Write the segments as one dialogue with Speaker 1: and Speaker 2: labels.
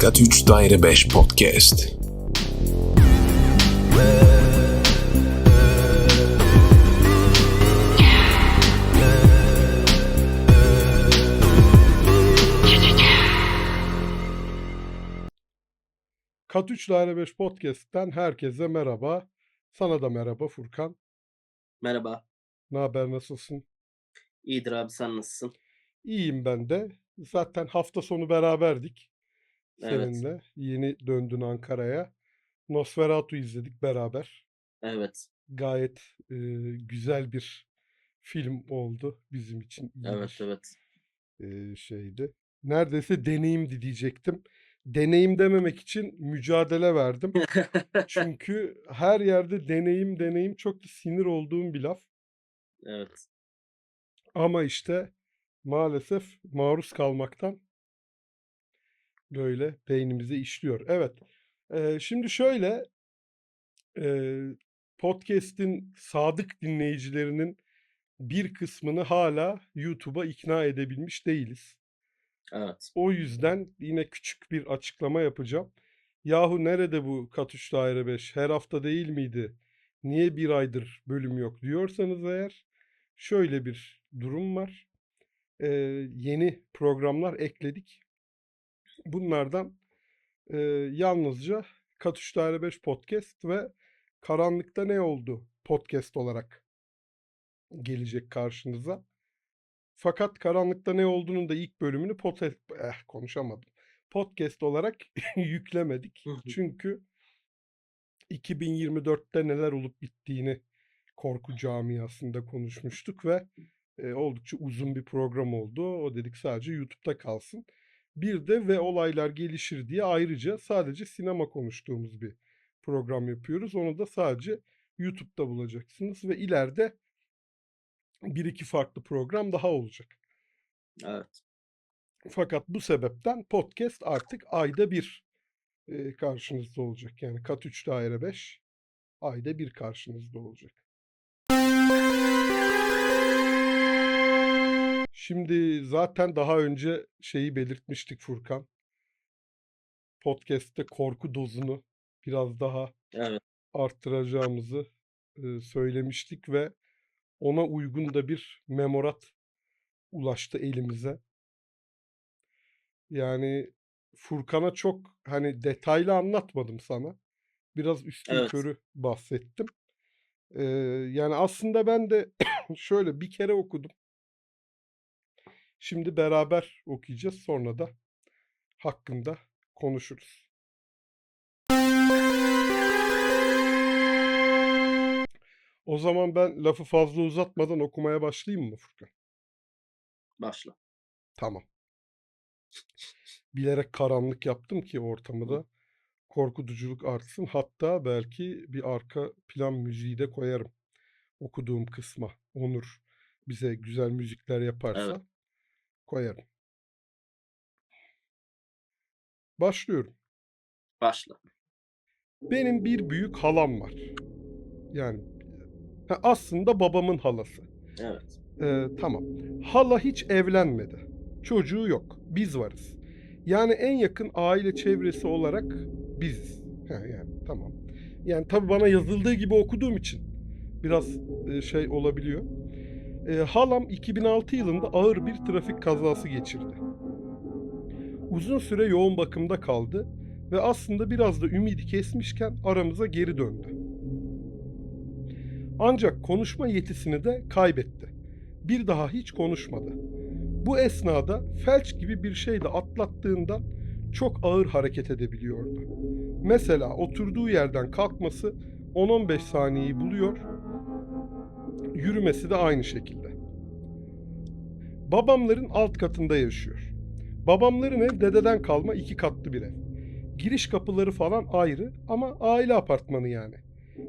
Speaker 1: Kat 3 Daire 5 Podcast.
Speaker 2: Kat 3 Daire 5 Podcast'ten herkese merhaba. Sana da merhaba Furkan.
Speaker 3: Merhaba.
Speaker 2: Ne haber, nasılsın?
Speaker 3: İyidir abi sen nasılsın?
Speaker 2: İyiyim ben de. Zaten hafta sonu beraberdik
Speaker 3: Evet.
Speaker 2: seninle. Yeni döndün Ankara'ya. Nosferatu izledik beraber.
Speaker 3: Evet.
Speaker 2: Gayet e, güzel bir film oldu bizim için. iyi
Speaker 3: Evet
Speaker 2: bir
Speaker 3: evet.
Speaker 2: e, şeydi. Neredeyse deneyimdi diyecektim. Deneyim dememek için mücadele verdim. Çünkü her yerde deneyim deneyim çok da sinir olduğum bir laf.
Speaker 3: evet.
Speaker 2: Ama işte maalesef maruz kalmaktan böyle beynimize işliyor. Evet. eee, şimdi şöyle eee, podcast'in sadık dinleyicilerinin bir kısmını hala YouTube'a ikna edebilmiş değiliz.
Speaker 3: Evet.
Speaker 2: O yüzden yine küçük bir açıklama yapacağım. Yahu nerede bu Kat 3 Daire 5? Her hafta değil miydi? Niye bir aydır bölüm yok diyorsanız eğer şöyle bir durum var. Ee, yeni programlar ekledik. Bunlardan e, yalnızca Kat 3 Daire 5 podcast ve Karanlıkta Ne Oldu podcast olarak gelecek karşınıza. Fakat Karanlıkta Ne Olduğu'nun da ilk bölümünü podcast, eh, konuşamadım. Podcast olarak yüklemedik. Çünkü 2024'te neler olup bittiğini korku camiasında konuşmuştuk ve e, oldukça uzun bir program oldu. O dedik sadece YouTube'da kalsın. Bir de ve olaylar gelişir diye ayrıca sadece sinema konuştuğumuz bir program yapıyoruz. Onu da sadece YouTube'da bulacaksınız ve ileride bir iki farklı program daha olacak.
Speaker 3: Evet.
Speaker 2: Fakat bu sebepten podcast artık ayda bir e, karşınızda olacak. Yani kat 3 daire 5 ayda bir karşınızda olacak. Şimdi zaten daha önce şeyi belirtmiştik Furkan. Podcast'te korku dozunu biraz daha
Speaker 3: Evet.
Speaker 2: arttıracağımızı e, söylemiştik ve ona uygun da bir memorat ulaştı elimize. Yani Furkan'a çok hani detaylı anlatmadım sana. Biraz üstün
Speaker 3: Evet.
Speaker 2: körü bahsettim. Ee, yani aslında ben de şöyle bir kere okudum. Şimdi beraber okuyacağız. Sonra da hakkında konuşuruz. O zaman ben lafı fazla uzatmadan okumaya başlayayım mı Furkan?
Speaker 3: Başla.
Speaker 2: Tamam. Bilerek karanlık yaptım ki ortamı da korkutuculuk artsın. Hatta belki bir arka plan müziği de koyarım okuduğum kısma. Onur bize güzel müzikler yaparsa
Speaker 3: Evet.
Speaker 2: Koyarım. Başlıyorum.
Speaker 3: Başla.
Speaker 2: Benim bir büyük halam var. Yani ha, aslında babamın halası.
Speaker 3: Evet.
Speaker 2: Ee, tamam. Hala hiç evlenmedi. Çocuğu yok. Biz varız. Yani en yakın aile çevresi olarak biziz. Ha, yani tamam. Yani tabii bana yazıldığı gibi okuduğum için biraz e, şey olabiliyor. Ee, halam 2006 yılında ağır bir trafik kazası geçirdi. Uzun süre yoğun bakımda kaldı ve aslında biraz da ümidi kesmişken aramıza geri döndü. Ancak konuşma yetisini de kaybetti. Bir daha hiç konuşmadı. Bu esnada felç gibi bir şeyle atlattığından çok ağır hareket edebiliyordu. Mesela oturduğu yerden kalkması 10-15 saniyeyi buluyor, yürümesi de aynı şekilde. Babamların alt katında yaşıyor. Babamların ev dededen kalma iki katlı bir ev. Giriş kapıları falan ayrı ama aile apartmanı yani.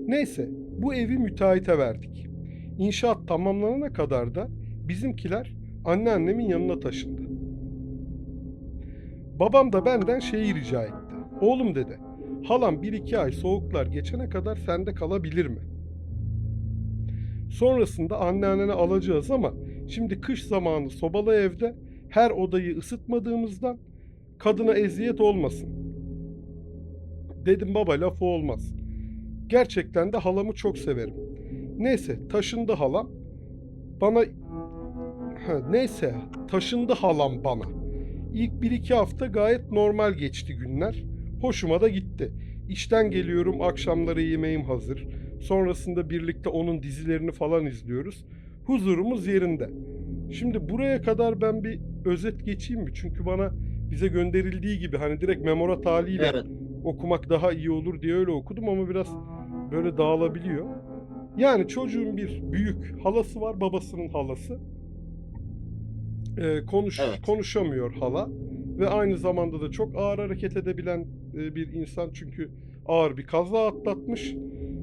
Speaker 2: Neyse bu evi müteahhite verdik. İnşaat tamamlanana kadar da bizimkiler anneannemin yanına taşındı. Babam da benden şeyi rica etti. Oğlum dedi, halam bir iki ay soğuklar geçene kadar sende kalabilir mi? Sonrasında anneannene alacağız ama şimdi kış zamanı sobalı evde her odayı ısıtmadığımızdan kadına eziyet olmasın. Dedim baba lafı olmaz. Gerçekten de halamı çok severim. Neyse taşındı halam. Bana neyse taşındı halam bana. İlk bir iki hafta gayet normal geçti günler. Hoşuma da gitti. İşten geliyorum akşamları yemeğim hazır. Sonrasında birlikte onun dizilerini falan izliyoruz. Huzurumuz yerinde. Şimdi buraya kadar ben bir özet geçeyim mi? Çünkü bana bize gönderildiği gibi hani direkt memorat haliyle
Speaker 3: Evet.
Speaker 2: okumak daha iyi olur diye öyle okudum ama biraz böyle dağılabiliyor. Yani çocuğun bir büyük halası var, babasının halası. Ee, konuş
Speaker 3: Evet.
Speaker 2: konuşamıyor hala ve aynı zamanda da çok ağır hareket edebilen e, bir insan çünkü ağır bir kaza atlatmış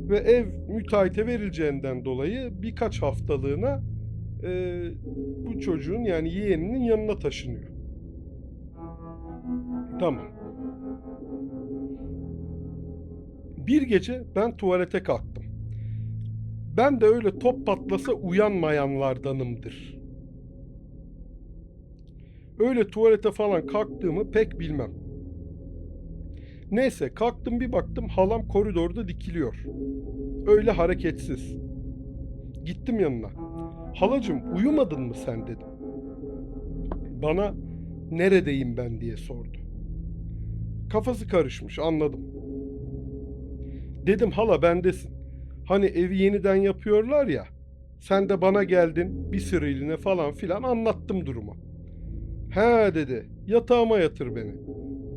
Speaker 2: ve ev müteahhite verileceğinden dolayı birkaç haftalığına e, bu çocuğun yani yeğeninin yanına taşınıyor. Tamam. Bir gece ben tuvalete kalktım. Ben de öyle top patlasa uyanmayanlardanımdır. Öyle tuvalete falan kalktığımı pek bilmem. Neyse kalktım bir baktım halam koridorda dikiliyor. Öyle hareketsiz. Gittim yanına. Halacım uyumadın mı sen dedim. Bana neredeyim ben diye sordu. Kafası karışmış anladım. Dedim hala bendesin. Hani evi yeniden yapıyorlar ya. Sen de bana geldin bir süreliğine falan filan anlattım durumu. He dedi yatağıma yatır beni.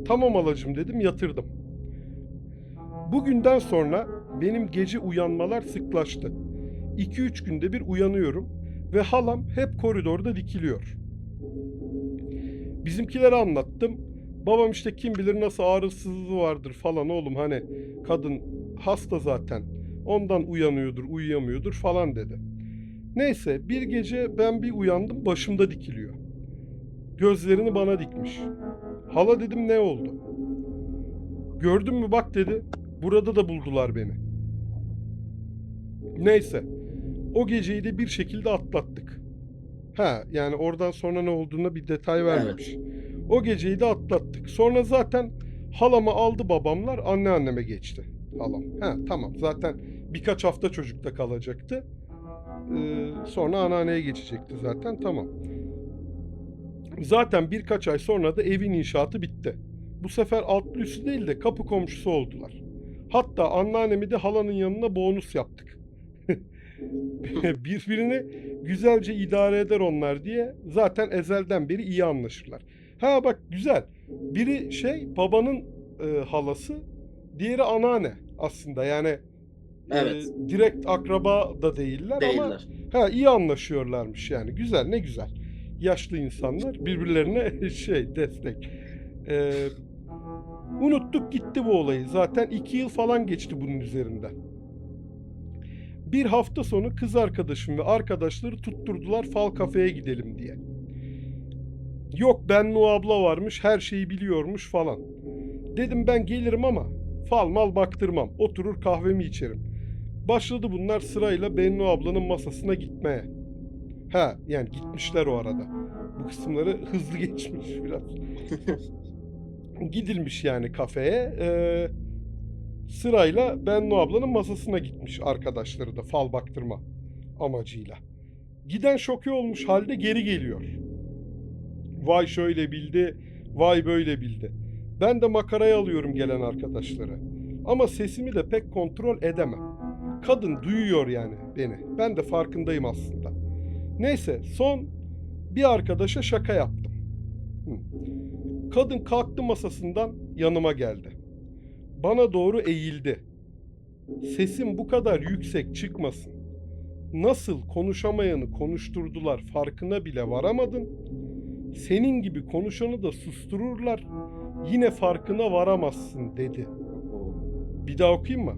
Speaker 2: Tamam halacım dedim yatırdım. Bugünden sonra benim gece uyanmalar sıklaştı. 2-3 günde bir uyanıyorum ve halam hep koridorda dikiliyor. Bizimkilere anlattım. Babam işte kim bilir nasıl ağrısızlığı vardır falan oğlum hani kadın hasta zaten. Ondan uyanıyordur, uyuyamıyordur falan dedi. Neyse bir gece ben bir uyandım başımda dikiliyor. Gözlerini bana dikmiş. Hala dedim ne oldu? Gördün mü bak dedi. Burada da buldular beni. Neyse. O geceyi de bir şekilde atlattık. Ha yani oradan sonra ne olduğuna bir detay vermemiş. O geceyi de atlattık. Sonra zaten halamı aldı babamlar anneanneme geçti halam. Ha tamam zaten birkaç hafta çocukta kalacaktı. Ee, sonra anneanneye geçecekti zaten tamam. Zaten birkaç ay sonra da evin inşaatı bitti. Bu sefer altlı üstü değil de kapı komşusu oldular. Hatta anneannemi de halanın yanına bonus yaptık. Birbirini güzelce idare eder onlar diye zaten ezelden beri iyi anlaşırlar. Ha bak güzel. Biri şey babanın e, halası, diğeri anneanne aslında. Yani e,
Speaker 3: Evet.
Speaker 2: direkt akraba da değiller, ama
Speaker 3: Değiller.
Speaker 2: ha iyi anlaşıyorlarmış yani. Güzel, ne güzel. Yaşlı insanlar birbirlerine şey destek. Ee, unuttuk gitti bu olayı. Zaten iki yıl falan geçti bunun üzerinden. Bir hafta sonu kız arkadaşım ve arkadaşları tutturdular fal kafeye gidelim diye. Yok Bennu abla varmış her şeyi biliyormuş falan. Dedim ben gelirim ama fal mal baktırmam. Oturur kahvemi içerim. Başladı bunlar sırayla Bennu ablanın masasına gitmeye. Ha yani gitmişler o arada. Bu kısımları hızlı geçmiş biraz. Gidilmiş yani kafeye. Ee, sırayla Bennu ablanın masasına gitmiş arkadaşları da fal baktırma amacıyla. Giden şoke olmuş halde geri geliyor. Vay şöyle bildi, vay böyle bildi. Ben de makaraya alıyorum gelen arkadaşları. Ama sesimi de pek kontrol edemem. Kadın duyuyor yani beni. Ben de farkındayım aslında. Neyse son bir arkadaşa şaka yaptım. Kadın kalktı masasından yanıma geldi. Bana doğru eğildi. Sesim bu kadar yüksek çıkmasın. Nasıl konuşamayanı konuşturdular farkına bile varamadın. Senin gibi konuşanı da sustururlar. Yine farkına varamazsın dedi. Bir daha okuyayım mı?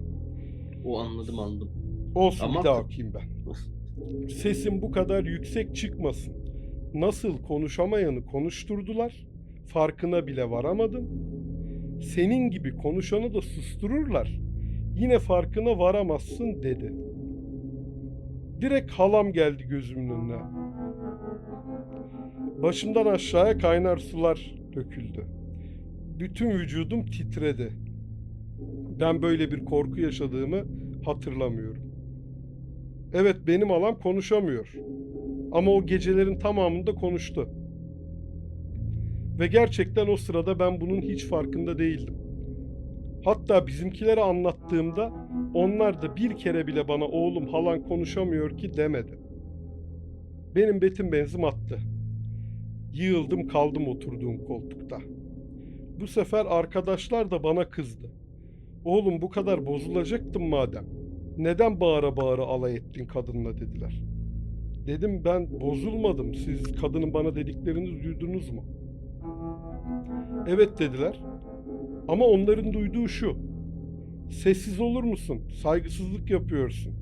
Speaker 3: o anladım anladım.
Speaker 2: Olsun
Speaker 3: Ama-
Speaker 2: bir daha okuyayım ben. Sesim bu kadar yüksek çıkmasın. Nasıl konuşamayanı konuşturdular. Farkına bile varamadın. Senin gibi konuşanı da sustururlar. Yine farkına varamazsın dedi. Direkt halam geldi gözümün önüne. Başımdan aşağıya kaynar sular döküldü. Bütün vücudum titredi. Ben böyle bir korku yaşadığımı hatırlamıyorum. Evet benim alam konuşamıyor. Ama o gecelerin tamamında konuştu. Ve gerçekten o sırada ben bunun hiç farkında değildim. Hatta bizimkilere anlattığımda onlar da bir kere bile bana oğlum halan konuşamıyor ki demedi. Benim betim benzim attı. Yığıldım kaldım oturduğum koltukta. Bu sefer arkadaşlar da bana kızdı. Oğlum bu kadar bozulacaktın madem. Neden bağıra bağıra alay ettin kadınla dediler. Dedim ben bozulmadım. Siz kadının bana dediklerini duydunuz mu? Evet dediler. Ama onların duyduğu şu. Sessiz olur musun? Saygısızlık yapıyorsun.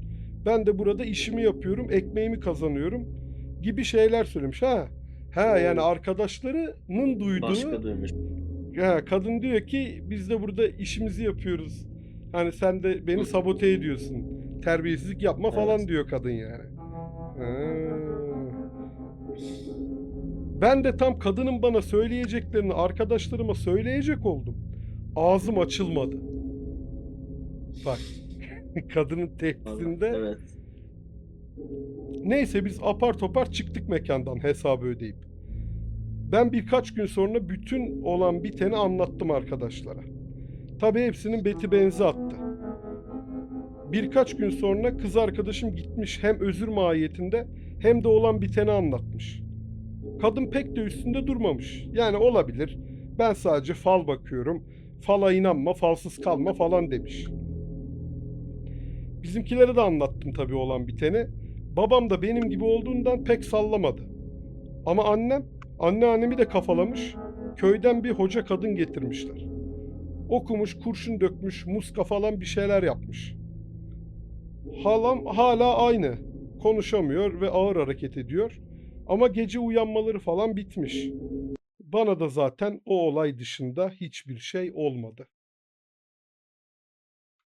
Speaker 2: Ben de burada işimi yapıyorum, ekmeğimi kazanıyorum gibi şeyler söylemiş. Ha, ha yani arkadaşlarının duyduğu
Speaker 3: Başka duymuş.
Speaker 2: ya kadın diyor ki biz de burada işimizi yapıyoruz. Hani sen de beni sabote ediyorsun. Terbiyesizlik yapma falan
Speaker 3: Evet.
Speaker 2: diyor kadın yani. Ha. Ben de tam kadının bana söyleyeceklerini arkadaşlarıma söyleyecek oldum. Ağzım açılmadı. Bak. Kadının tepkisinde
Speaker 3: Evet.
Speaker 2: Neyse biz apar topar çıktık mekandan hesabı ödeyip. Ben birkaç gün sonra bütün olan biteni anlattım arkadaşlara. Tabii hepsinin beti benzi attı. Birkaç gün sonra kız arkadaşım gitmiş hem özür mahiyetinde hem de olan biteni anlatmış. Kadın pek de üstünde durmamış. Yani olabilir. Ben sadece fal bakıyorum. Fala inanma, falsız kalma falan demiş. Bizimkilere de anlattım tabii olan biteni. Babam da benim gibi olduğundan pek sallamadı. Ama annem, anneannemi de kafalamış. Köyden bir hoca kadın getirmişler. Okumuş, kurşun dökmüş, muska falan bir şeyler yapmış. Halam hala aynı. Konuşamıyor ve ağır hareket ediyor. Ama gece uyanmaları falan bitmiş. Bana da zaten o olay dışında hiçbir şey olmadı.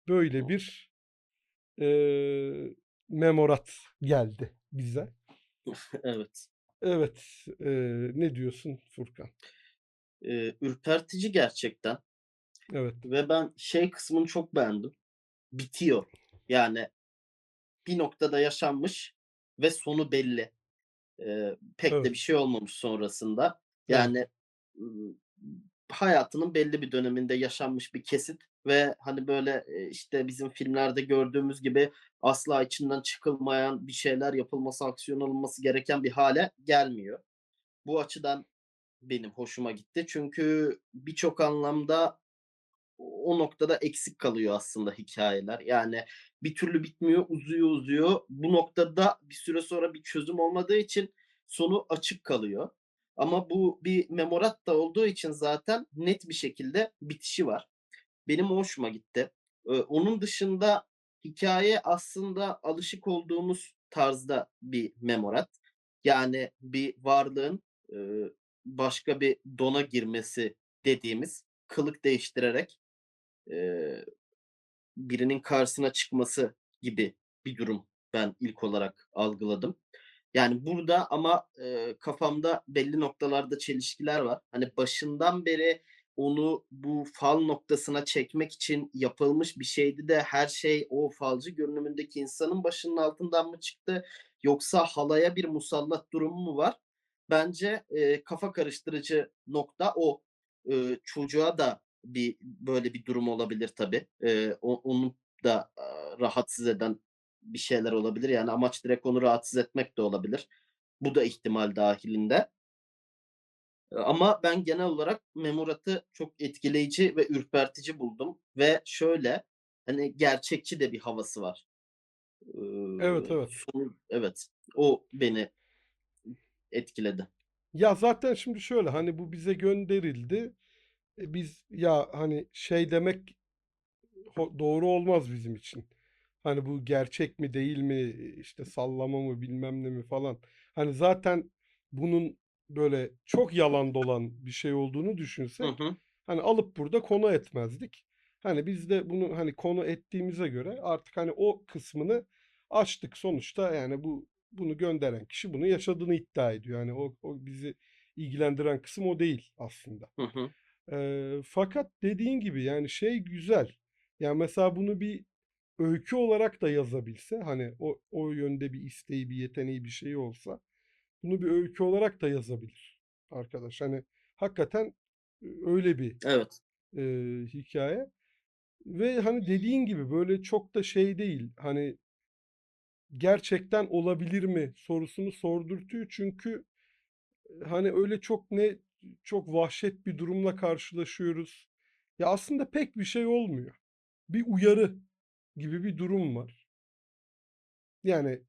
Speaker 2: Böyle bir eee, memorat geldi bize.
Speaker 3: Evet.
Speaker 2: Evet, eee, ne diyorsun Furkan?
Speaker 3: Ee, ürpertici gerçekten.
Speaker 2: Evet,
Speaker 3: Ve ben şey kısmını çok beğendim. Bitiyor. Yani bir noktada yaşanmış ve sonu belli. Ee, pek
Speaker 2: Evet.
Speaker 3: de bir şey olmamış sonrasında.
Speaker 2: Evet.
Speaker 3: Yani ıı, hayatının belli bir döneminde yaşanmış bir kesit ve hani böyle e, işte bizim filmlerde gördüğümüz gibi asla içinden çıkılmayan bir şeyler yapılması, aksiyon alınması gereken bir hale gelmiyor. Bu açıdan benim hoşuma gitti. Çünkü birçok anlamda o noktada eksik kalıyor aslında hikayeler. Yani bir türlü bitmiyor, uzuyor, uzuyor. Bu noktada bir süre sonra bir çözüm olmadığı için sonu açık kalıyor. Ama bu bir memorat da olduğu için zaten net bir şekilde bitişi var. Benim hoşuma gitti. Ee, onun dışında hikaye aslında alışık olduğumuz tarzda bir memorat. Yani bir varlığın e, başka bir dona girmesi dediğimiz kılık değiştirerek eee, birinin karşısına çıkması gibi bir durum ben ilk olarak algıladım. Yani burada ama eee, kafamda belli noktalarda çelişkiler var. Hani başından beri onu bu fal noktasına çekmek için yapılmış bir şeydi de her şey o falcı görünümündeki insanın başının altından mı çıktı yoksa halaya bir musallat durumu mu var? Bence eee, kafa karıştırıcı nokta o. Eee, çocuğa da bir böyle bir durum olabilir tabii. Eee, o onu da, aaa, rahatsız eden bir şeyler olabilir. Yani amaç direkt onu rahatsız etmek de olabilir. Bu da ihtimal dâhilinde. Eee, ama ben genel olarak memuratı çok etkileyici ve ürpertici buldum ve şöyle, hani, gerçekçi de bir havası var.
Speaker 2: evet,
Speaker 3: Iıı,
Speaker 2: evet.
Speaker 3: sonu Evet, o beni etkiledi.
Speaker 2: Ya zaten şimdi şöyle hani bu bize gönderildi. E, biz ya hani şey demek doğru olmaz bizim için. Hani bu gerçek mi değil mi işte sallama mı bilmem ne mi falan. Hani zaten bunun böyle çok yalan dolan bir şey olduğunu
Speaker 3: Hı
Speaker 2: düşünsek
Speaker 3: hı.
Speaker 2: hani alıp burada konu etmezdik. Hani biz de bunu hani konu ettiğimize göre artık hani o kısmını açtık sonuçta yani bu bunu gönderen kişi bunu yaşadığını iddia ediyor. Yani o, o bizi ilgilendiren kısım o değil aslında.
Speaker 3: Hı hı.
Speaker 2: Eee, fakat dediğin gibi yani şey güzel. Yani mesela bunu bir öykü olarak da yazabilse hani o, o yönde bir isteği, bir yeteneği, bir şeyi olsa bunu bir öykü olarak da yazabilir arkadaş. Hani hakikaten e, öyle bir
Speaker 3: Evet.
Speaker 2: e, hikaye. Ve hani dediğin gibi böyle çok da şey değil. Hani gerçekten olabilir mi sorusunu sordurtuyor. Çünkü e, hani öyle çok ne çok vahşet bir durumla karşılaşıyoruz. Ya aslında pek bir şey olmuyor. Bir uyarı gibi bir durum var. Yani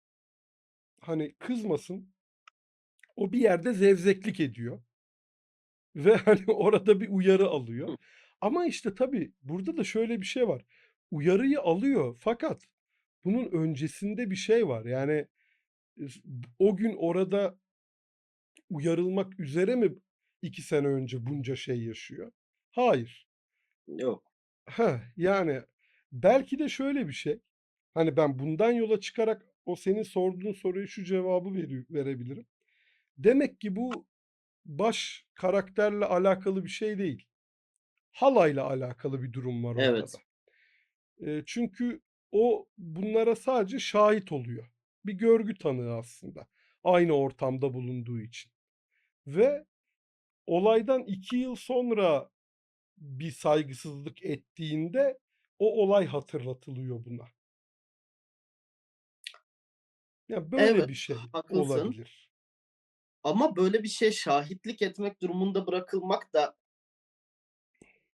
Speaker 2: hani kızmasın. O bir yerde zevzeklik ediyor. Ve hani orada bir uyarı alıyor. Ama işte tabii burada da şöyle bir şey var. Uyarıyı alıyor fakat bunun öncesinde bir şey var. Yani o gün orada uyarılmak üzere mi iki sene önce bunca şey yaşıyor? Hayır.
Speaker 3: Yok.
Speaker 2: Heh, yani belki de şöyle bir şey. Hani ben bundan yola çıkarak o senin sorduğun soruya şu cevabı veri- verebilirim. Demek ki bu baş karakterle alakalı bir şey değil. Halayla alakalı bir durum var
Speaker 3: Evet.
Speaker 2: ortada. Eee, çünkü o bunlara sadece şahit oluyor. Bir görgü tanığı aslında. Aynı ortamda bulunduğu için. Ve olaydan iki yıl sonra bir saygısızlık ettiğinde o olay hatırlatılıyor buna. Ya böyle
Speaker 3: Evet,
Speaker 2: bir şey
Speaker 3: haklısın.
Speaker 2: olabilir.
Speaker 3: Ama böyle bir şeye şahitlik etmek durumunda bırakılmak da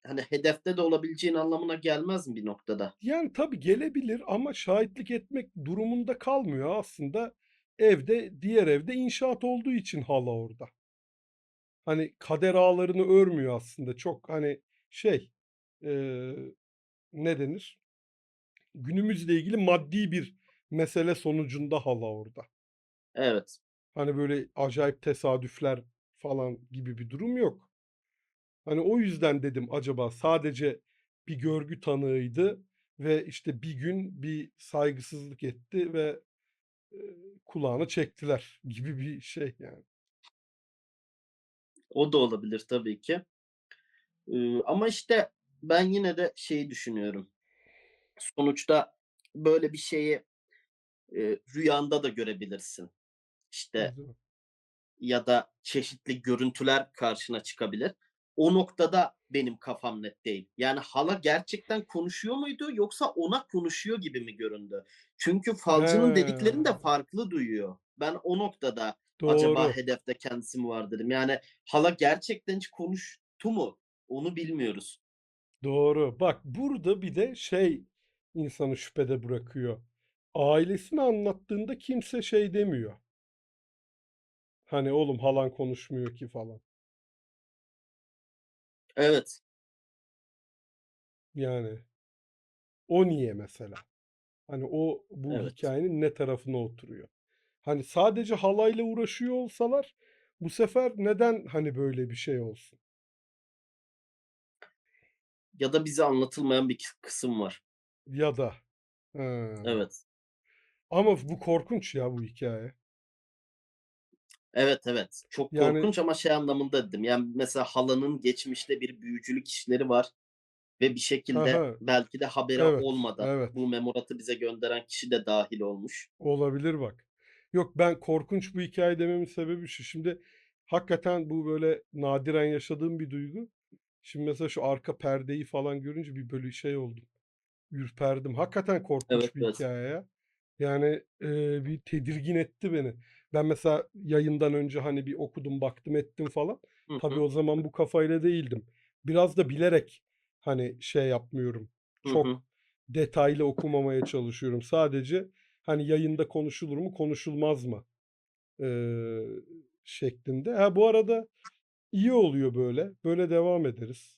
Speaker 3: hani hedefte de olabileceğin anlamına gelmez mi bir noktada?
Speaker 2: Yani tabii gelebilir ama şahitlik etmek durumunda kalmıyor aslında. Evde, diğer evde inşaat olduğu için hala orada. Hani kader ağlarını örmüyor aslında. Çok hani şey eee, ne denir? Günümüzle ilgili maddi bir mesele sonucunda hala orada.
Speaker 3: Evet.
Speaker 2: Hani böyle acayip tesadüfler falan gibi bir durum yok. Hani o yüzden dedim acaba sadece bir görgü tanığıydı ve işte bir gün bir saygısızlık etti ve e, kulağına çektiler gibi bir şey yani.
Speaker 3: O da olabilir tabii ki. Eee, ama işte ben yine de şeyi düşünüyorum. Sonuçta böyle bir şeyi, eee, rüyanda da görebilirsin. İşte ya da çeşitli görüntüler karşına çıkabilir. O noktada benim kafam net değil. Yani hala gerçekten konuşuyor muydu yoksa ona konuşuyor gibi mi göründü? Çünkü falcının dediklerini de
Speaker 2: He,
Speaker 3: farklı duyuyor. Ben o noktada acaba
Speaker 2: doğru.
Speaker 3: hedefte kendisi mi var dedim. Yani hala gerçekten hiç konuştu mu? Onu bilmiyoruz.
Speaker 2: Doğru. Bak burada bir de şey insanı şüphede bırakıyor. Ailesini anlattığında kimse şey demiyor. Hani oğlum halan konuşmuyor ki falan.
Speaker 3: Evet,
Speaker 2: Yani o niye mesela? Hani o bu
Speaker 3: evet.
Speaker 2: hikayenin ne tarafına oturuyor? Hani sadece halayla uğraşıyor olsalar bu sefer neden hani böyle bir şey olsun?
Speaker 3: Ya da bize anlatılmayan bir kı kısım var.
Speaker 2: Ya da. Ha.
Speaker 3: Evet.
Speaker 2: Ama bu korkunç ya bu hikaye.
Speaker 3: Evet, evet. Çok
Speaker 2: Yani
Speaker 3: korkunç ama şey anlamında dedim, yani, mesela halanın geçmişte bir büyücülük işleri var ve bir
Speaker 2: ha
Speaker 3: şekilde
Speaker 2: ha.
Speaker 3: belki de haberi
Speaker 2: Evet,
Speaker 3: olmadan
Speaker 2: evet.
Speaker 3: bu memuratı bize gönderen kişi de dâhil olmuş.
Speaker 2: Olabilir bak. Yok ben korkunç bu hikaye dememin sebebi şu. Şimdi hakikaten bu böyle nadiren yaşadığım bir duygu. Şimdi mesela şu arka perdeyi falan görünce bir böyle şey oldum. Ürperdim. Hakikaten
Speaker 3: Evet,
Speaker 2: korkunç bir
Speaker 3: evet.
Speaker 2: hikaye ya. Yani eee, bir tedirgin etti beni. Ben mesela yayından önce hani bir okudum, baktım ettim falan.
Speaker 3: Hı
Speaker 2: Tabii
Speaker 3: hı.
Speaker 2: o zaman bu kafayla değildim. Biraz da bilerek hani şey yapmıyorum.
Speaker 3: Hı
Speaker 2: Çok
Speaker 3: hı.
Speaker 2: detaylı okumamaya çalışıyorum. Sadece hani yayında konuşulur mu, konuşulmaz mı eee, şeklinde. Ha bu arada iyi oluyor böyle. Böyle devam ederiz.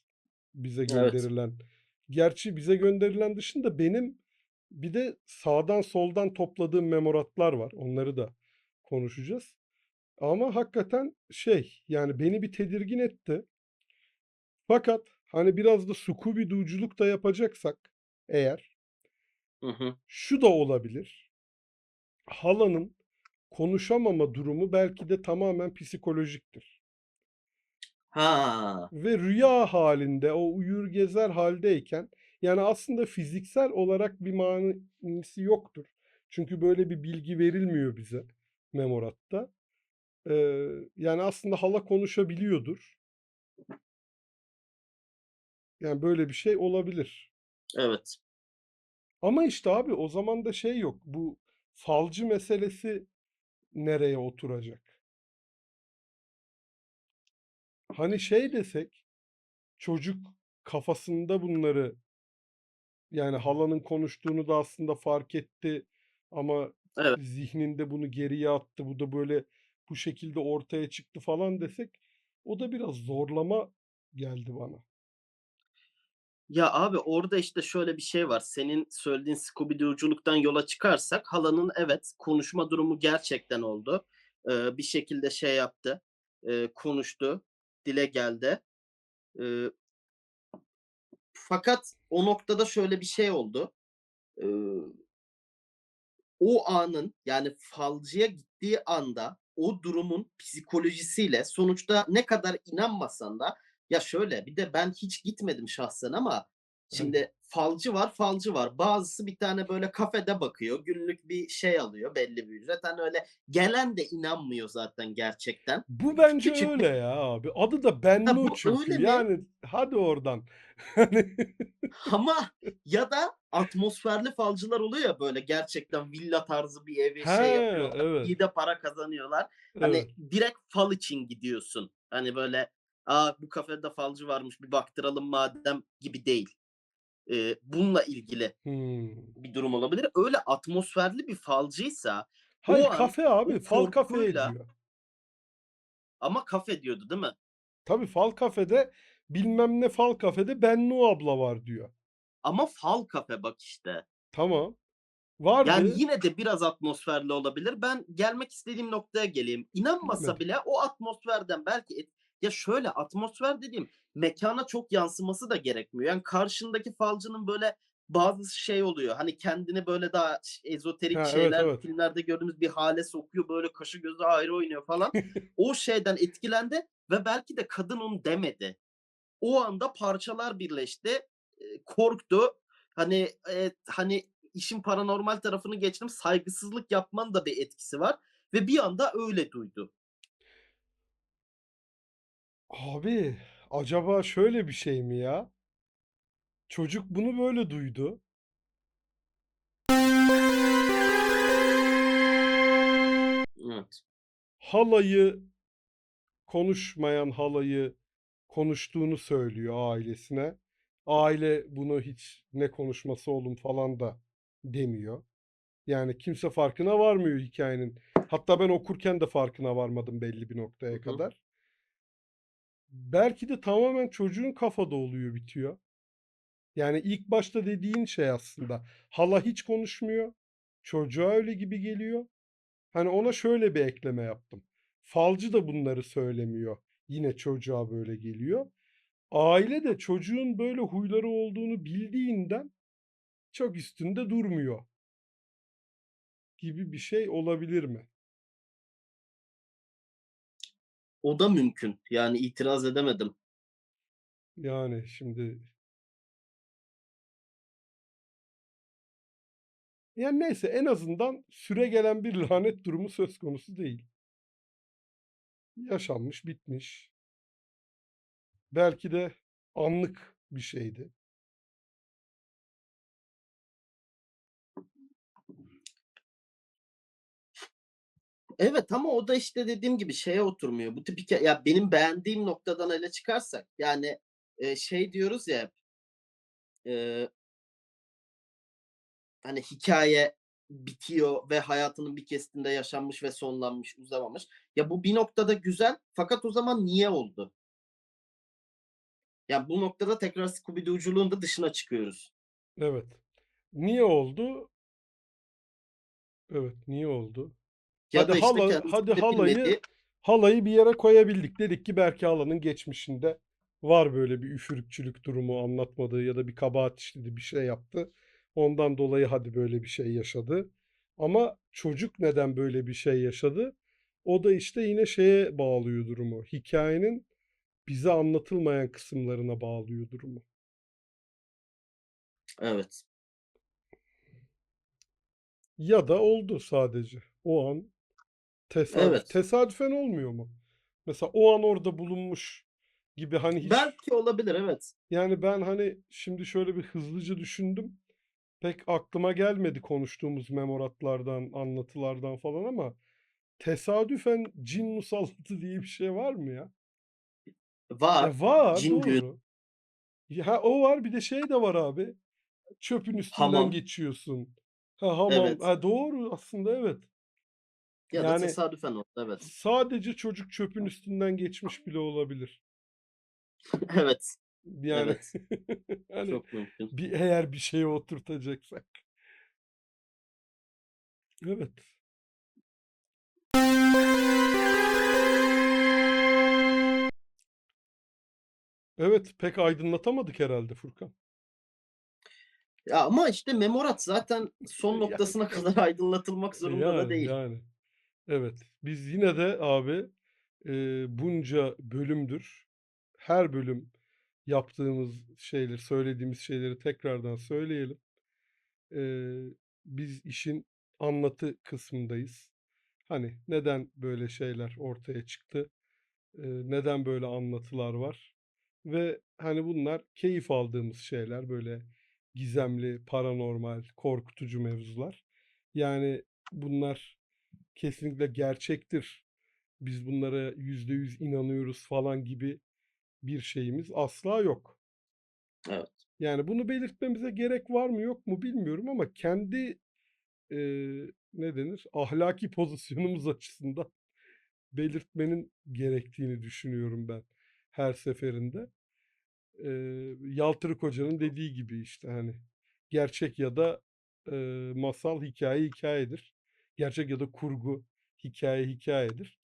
Speaker 2: Bize
Speaker 3: Evet,
Speaker 2: gönderilen. Gerçi bize gönderilen dışında benim bir de sağdan soldan topladığım memoratlar var. Onları da konuşacağız. Ama hakikaten şey yani beni bir tedirgin etti. Fakat hani biraz da Scooby-Doo'culuk da yapacaksak eğer
Speaker 3: hı hı.
Speaker 2: şu da olabilir. Halanın konuşamama durumu belki de tamamen psikolojiktir.
Speaker 3: Ha!
Speaker 2: Ve rüya halinde o uyur gezer haldeyken Yani aslında fiziksel olarak bir manisi yoktur. Çünkü böyle bir bilgi verilmiyor bize memoratta. Eee, yani aslında hala konuşabiliyordur. Yani böyle bir şey olabilir.
Speaker 3: Evet.
Speaker 2: Ama işte abi o zaman da şey yok. Bu falcı meselesi nereye oturacak? Hani şey desek çocuk kafasında bunları yani halanın konuştuğunu da aslında fark etti ama
Speaker 3: Evet.
Speaker 2: zihninde bunu geriye attı. Bu da böyle bu şekilde ortaya çıktı falan desek o da biraz zorlama geldi bana.
Speaker 3: Ya abi orada işte şöyle bir şey var. Senin söylediğin Scooby-Doo'culuktan yola çıkarsak halanın evet konuşma durumu gerçekten oldu. Eee, bir şekilde şey yaptı. eee, konuştu. Dile geldi. Eee fakat o noktada şöyle bir şey oldu. Eee o anın yani falcıya gittiği anda o durumun psikolojisiyle sonuçta ne kadar inanmasan da ya şöyle bir de ben hiç gitmedim şahsen ama şimdi falcı var, falcı var. Bazısı bir tane böyle kafede bakıyor, günlük bir şey alıyor belli bir ücret. Hani öyle gelen de inanmıyor zaten gerçekten.
Speaker 2: Bu bence
Speaker 3: Küçük
Speaker 2: öyle ya abi. Adı da
Speaker 3: Ha
Speaker 2: Bennu
Speaker 3: bu
Speaker 2: çünkü.
Speaker 3: öyle mi?
Speaker 2: Yani hadi oradan. Hani
Speaker 3: Ama ya da atmosferli falcılar oluyor ya böyle gerçekten villa tarzı bir evi
Speaker 2: He,
Speaker 3: şey yapıyorlar.
Speaker 2: evet.
Speaker 3: İyi de para kazanıyorlar. Hani
Speaker 2: Evet.
Speaker 3: direkt fal için gidiyorsun. Hani böyle aa bu kafede falcı varmış bir baktıralım madem gibi değil. Eee, bununla ilgili
Speaker 2: Hımm.
Speaker 3: bir durum olabilir. Öyle atmosferli bir falcıysa
Speaker 2: Hayır kafe abi. Fal
Speaker 3: korkuyla
Speaker 2: diyor.
Speaker 3: ama kafe diyordu değil mi?
Speaker 2: Tabii fal kafede bilmem ne fal kafede Bennu abla var diyor.
Speaker 3: Ama fal kafe bak işte.
Speaker 2: Tamam.
Speaker 3: Yani
Speaker 2: Vardı.
Speaker 3: yine de biraz atmosferli olabilir. Ben gelmek istediğim noktaya geleyim. İnanmasa
Speaker 2: Bilmem.
Speaker 3: bile o atmosferden belki ya şöyle atmosfer dediğim mekâna çok yansıması da gerekmiyor. Yani karşındaki falcının böyle bazı şey oluyor. Hani kendini böyle daha ezoterik
Speaker 2: Ha, evet,
Speaker 3: şeyler
Speaker 2: evet.
Speaker 3: filmlerde gördüğümüz bir hâle sokuyor. Böyle kaşı gözü ayrı oynuyor falan. O şeyden etkilendi ve belki de kadın onu demedi. O anda parçalar birleşti. Korktu. Hani, eee, hani işin paranormal tarafını geçtim. Saygısızlık yapmanın da bir etkisi var ve bir anda öyle duydu.
Speaker 2: Abi acaba şöyle bir şey mi ya? Çocuk bunu böyle duydu.
Speaker 3: Evet.
Speaker 2: Halayı konuşmayan halayı konuştuğunu söylüyor ailesine. Aile bunu hiç ne konuşması oğlum falan da demiyor. Yani kimse farkına varmıyor hikayenin. Hatta ben okurken de farkına varmadım belli bir
Speaker 3: Hı
Speaker 2: noktaya
Speaker 3: hı.
Speaker 2: kadar. Belki de tamamen çocuğun kafada oluyor bitiyor. Yani ilk başta dediğin şey aslında. Hala hiç konuşmuyor. Çocuğa öyle gibi geliyor. Hani ona şöyle bir ekleme yaptım. Falcı da bunları söylemiyor. Yine çocuğa böyle geliyor. Aile de çocuğun böyle huyları olduğunu bildiğinden çok üstünde durmuyor. Gibi bir şey olabilir mi?
Speaker 3: O da mümkün. Yani itiraz edemedim.
Speaker 2: Yani şimdi Yani neyse en azından süregelen bir lanet durumu söz konusu değil. Yaşanmış, bitmiş. Belki de anlık bir şeydi.
Speaker 3: Evet ama o da işte dediğim gibi şeye oturmuyor. Bu tip hikâ ya benim beğendiğim noktadan ele çıkarsak yani, eee, şey diyoruz ya eee hani hikâye bitiyor ve hayatının bir kesitinde yaşanmış ve sonlanmış, uzamamış. Ya bu bir noktada güzel fakat o zaman niye oldu? Ya bu noktada tekrar Scooby-Doo'culuğun da dışına çıkıyoruz.
Speaker 2: Evet. Niye oldu? Evet, niye oldu?
Speaker 3: Ya
Speaker 2: Hadi
Speaker 3: da işte
Speaker 2: hala hadi halayı
Speaker 3: bilmediği
Speaker 2: halayı bir yere koyabildik. Dedik ki belki halanın geçmişinde var böyle bir üfürükçülük durumu anlatmadığı ya da bir kabahat işledi, bir şey yaptı. Ondan dolayı hadi böyle bir şey yaşadı. Ama çocuk neden böyle bir şey yaşadı? O da işte yine şeye bağlıyor durumu. Hikayenin bize anlatılmayan kısımlarına bağlıyor durumu.
Speaker 3: Evet.
Speaker 2: Ya da oldu sadece. O an tesadüf.
Speaker 3: Evet.
Speaker 2: Tesadüfen olmuyor mu? Mesela o an orada bulunmuş gibi hani hiç
Speaker 3: Belki olabilir evet.
Speaker 2: yani ben hani şimdi şöyle bir hızlıca düşündüm. Pek aklıma gelmedi konuştuğumuz memoratlardan, anlatılardan falan ama tesadüfen cin musallatı diye bir şey var mı ya?
Speaker 3: Var.
Speaker 2: Ya var
Speaker 3: Cin
Speaker 2: doğru. Ya o var bir de şey de var abi. Çöpün üstünden
Speaker 3: Hamam.
Speaker 2: geçiyorsun. Ha hamam.
Speaker 3: Evet.
Speaker 2: Ha doğru aslında evet.
Speaker 3: Ya da
Speaker 2: Yani
Speaker 3: tesadüfen oldu evet.
Speaker 2: sadece çocuk çöpün üstünden geçmiş bile olabilir.
Speaker 3: Evet.
Speaker 2: Yani
Speaker 3: Evet.
Speaker 2: hani
Speaker 3: Çok mümkün.
Speaker 2: bir eğer bir şeye oturtacaksak. Evet. Evet, pek aydınlatamadık herhalde Furkan.
Speaker 3: Ya ama işte memorat zaten son noktasına kadar aydınlatılmak zorunda da
Speaker 2: yani
Speaker 3: değil.
Speaker 2: yani. Evet. Biz yine de abi eee, bunca bölümdür her bölüm yaptığımız şeyleri, söylediğimiz şeyleri tekrardan söyleyelim. Eee, biz işin anlatı kısmındayız. Hani neden böyle şeyler ortaya çıktı? Eee, neden böyle anlatılar var? Ve hani bunlar keyif aldığımız şeyler, böyle gizemli, paranormal, korkutucu mevzular. Yani bunlar kesinlikle gerçektir. Biz bunlara %100 inanıyoruz falan gibi bir şeyimiz asla yok.
Speaker 3: Evet.
Speaker 2: Yani bunu belirtmemize gerek var mı yok mu bilmiyorum ama kendi eee, ne denir? Ahlaki pozisyonumuz açısından belirtmenin gerektiğini düşünüyorum ben her seferinde. Eee Yaltırık Hoca'nın dediği gibi işte hani gerçek ya da eee, masal hikaye hikayedir. Gerçek ya da kurgu hikaye hikayedir.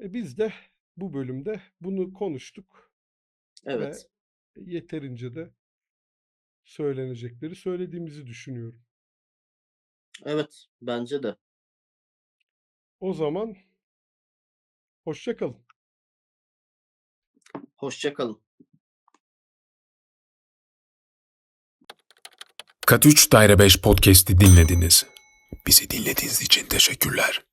Speaker 2: E biz de bu bölümde bunu konuştuk ve
Speaker 3: Evet.
Speaker 2: yeterince de söylenecekleri söylediğimizi düşünüyorum.
Speaker 3: Evet. Bence de.
Speaker 2: O zaman hoşça kalın.
Speaker 3: Hoşça kalın.
Speaker 1: Kat 3 Daire 5 podcast'i dinlediniz. Bizi dinlediğiniz için teşekkürler.